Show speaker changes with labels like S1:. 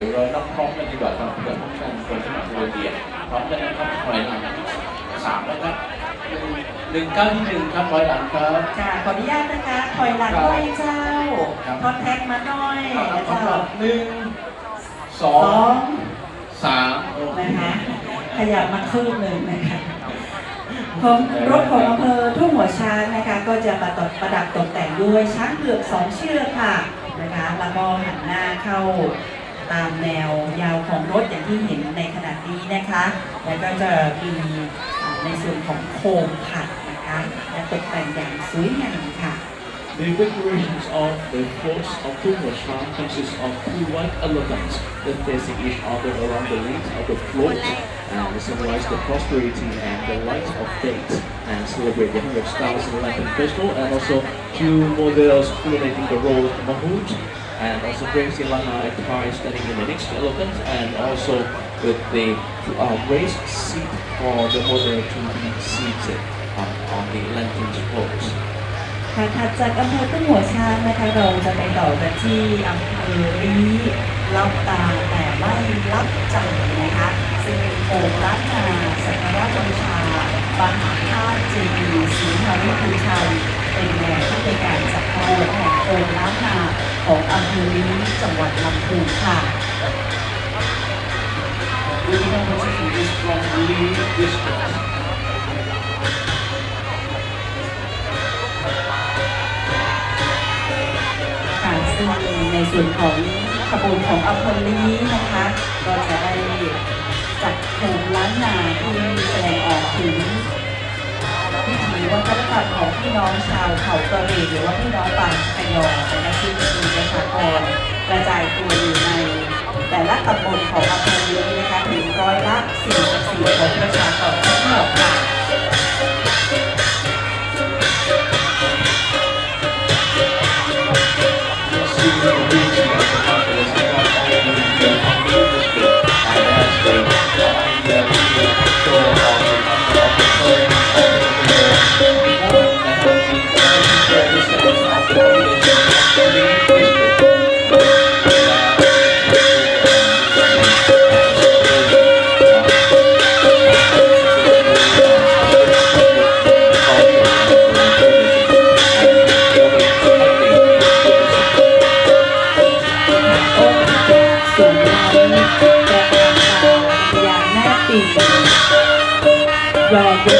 S1: เดี๋ยวเรานับพร้อมกันดีกว่าครับเพื่อป้องกันคนสมัครโดยเดียนพร้อมกันนะครับถอยหลังสามนะครับหนึ่งหนึ่งเก้าที่หนึ่งครับถอยหลังครับ
S2: ค่ะขออนุญาตนะคะถอยหลังด้วยเจ้า
S1: ครับ
S2: คอนแทคมาหน่อย
S1: เอา
S2: นะ
S1: ละค
S2: เจ้า
S1: รับหนึ่งส
S2: ส
S1: อ
S2: องง
S1: สามโอเค
S2: นะคะขยับมาครึ่งหนึ่งนะคะของรถของอำเภอทุ่งหัวช้างนะคะ ก็จะประดับประดับตกแต่งด้วยช้างเผือกสองเชือกค่ะนะคะแล้วก็หันหน้าเข้า ตามแนวยาวของรถอย่างที่เห็นในขณะนี้นะคะ แล้วก็จะมีในส่วนของโคมผัดนะคะและตกแต่งอย่างสวยงามค่ะ
S3: The decorations of the floats of Tumor Shrine consist of two white elephants that facing each other around the length of the float and symbolize the prosperity and the light of faith and celebrate the 100,000 Lantern Festival and also two models illuminating the role of Mahout and also brings the Lana attire standing in the next elephant and also with the uh, raised seat for the model to be seated um, on the lantern's float.
S2: ค่ะถัดจากอำเภอตุ้งหัวช้างนะคะเราจะไปต่อกันที่อำเภอรีรับตาแต่ไม่รับใจนะคะซึ่งเป็นโองค์ล้านนาสักการะบูชาบางหาธาตุเจดีย์ศรีหริภูชัยเป็นแหล่งที่เป็นการจัดโองค์แห่งโองค์ล้านนา ของอำเภอรีจังหวัดลำพูนค่ะ ค่ะซึ่งในส่วนของขบวนของอำเภอลีนะคะ ก็จะได้จัดโขงล้านนาที่แสดงออกถึง วัฒนธรรมของพี่น้องชาวเขากระเหรี่ยงหรือว่าพี่น้องปางชะยอนะคะซึ่งมีประชากรกระจายตัวอยู่ใน แต่ละตำบลของอำเภอลีนะคะถึงร้อยละ44ของประ
S1: Thank you.
S2: ส่วนน้ำแกะตาอย่างแน่ปียอดยศ